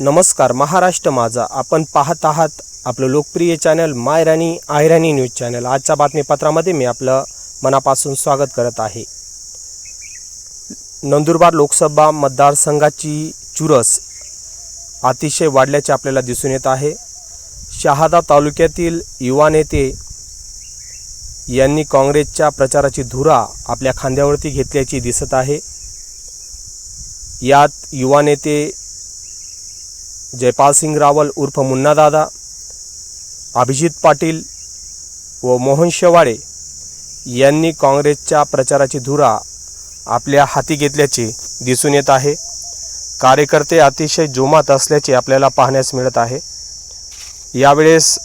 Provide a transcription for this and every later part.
नमस्कार महाराष्ट्र माझा. आपण पाहत आहात आपलं लोकप्रिय चॅनल मायराणी आयराणी न्यूज चॅनल आजच्या बातमीपत्रामध्ये मी आपलं मनापासून स्वागत करत आहे. नंदुरबार लोकसभा मतदारसंघाची चुरस अतिशय वाढल्याचे आपल्याला दिसून येत आहे. शहादा तालुक्यातील युवा नेते यांनी काँग्रेसच्या प्रचाराची धुरा आपल्या खांद्यावरती घेतल्याची दिसत आहे. यात युवा नेते जयपाल सिंग रावल उर्फ मुन्नादादा अभिजित पाटील व मोहन शेवाळे यांनी काँग्रेसच्या प्रचाराची धुरा आपल्या हाती घेतल्याचे दिसून येत आहे. कार्यकर्ते अतिशय जोमात असल्याचे आपल्याला पाहण्यास मिळत आहे. यावेळेस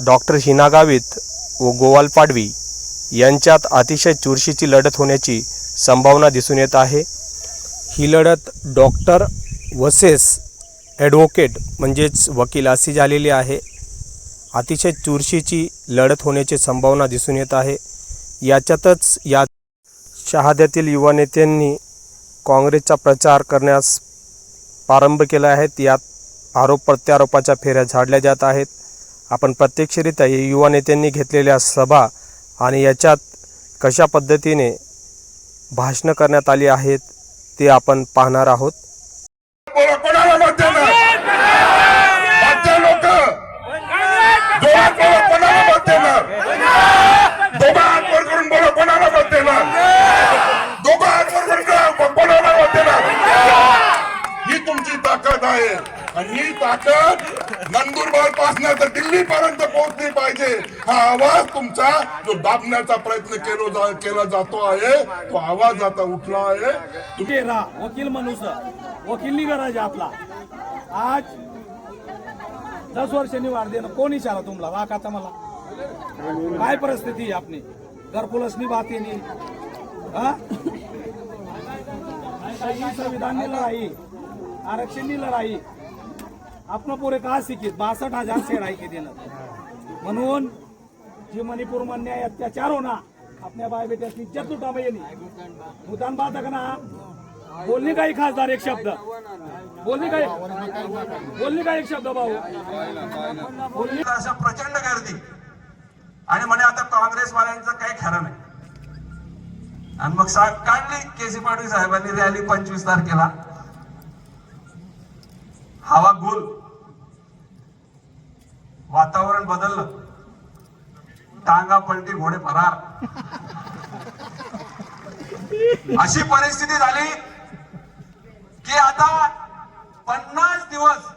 डॉक्टर हिना गावित व गोवाल पाडवी यांच्यात अतिशय चुरशीची लढत होण्याची संभावना दिसून येत आहे. ही लढत डॉक्टर वसेस ॲडव्होकेट म्हणजेच वकील अशी झालेली आहे. अतिशय चुरशीची लढत होण्याची संभावना दिसून येत आहे. याच्यातच या शहाद्यातील युवा नेत्यांनी काँग्रेसचा प्रचार करण्यास प्रारंभ केला आहे. यात आरोप प्रत्यारोपाच्या फेऱ्या झाडल्या जात आहेत. आपण प्रत्यक्षरित्या युवा नेत्यांनी घेतलेल्या सभा आणि याच्यात कशा पद्धतीने भाषणं करण्यात आली आहेत ते आपण पाहणार आहोत. por la palabra. आणि ही ताकद नंदुरबारपासून तर दिल्ली पर्यंत पोहोचली पाहिजे. हा आवाज तुमचा जो दाबण्याचा प्रयत्न केला जा- केला जातो आहे तो आवाज आता उठला आहे. तुम्ही रा वकील मनुष्य वकीलनी गरज आपला. आज दस वर्षांनी वाढ देणं कोण इशारा तुम्हाला वाकाचा आता मला. काय परिस्थिती आहे आपली? घरकुलसनी बात येणे संविधान ही लढाई आरक्षण लढाई. आपण पोरे का शिकित? बासठ हजार शेड आहे दिलं म्हणून जे मणिपूर अन्याय अत्याचार होणार आपल्या बाय बेट्याची इज्जत लुटा येईल मुदान बात का ना. बोलली काही खासदार एक शब्द? बोलली काय? बोलली काय एक शब्द भाऊ? बोलली अशा प्रचंड गर्दी. आणि म्हणे आता काँग्रेसवाल्यांचं काही खरं नाही. आणि मग सा- काढली केसी पाटील साहेबांनी रॅली पंचवीस तारखेला. हवा गोल. वातावरण बदललं. टांगा पलटी घोडे फरार. अशी परिस्थिती झाली की आता पन्नास दिवस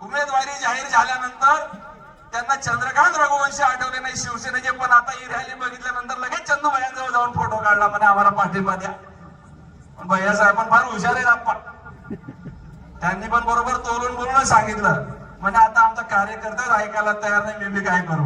उमेदवारी जाहीर झाल्यानंतर त्यांना चंद्रकांत रघुवंशी आठवले नाही शिवसेनेचे पण आता ही रॅली बघितल्यानंतर लगेच चंदू भैयांजवळ जाऊन फोटो काढला म्हणे आम्हाला पाठिंबा द्या. भैया साहेब पण फार हुशार आहेत आपण. त्यांनी पण बरोबर तोलून बोलून सांगितलं. म्हणजे आता आमचा कार्यकर्ताच ऐकायला तयार नाही मी बी काय करू?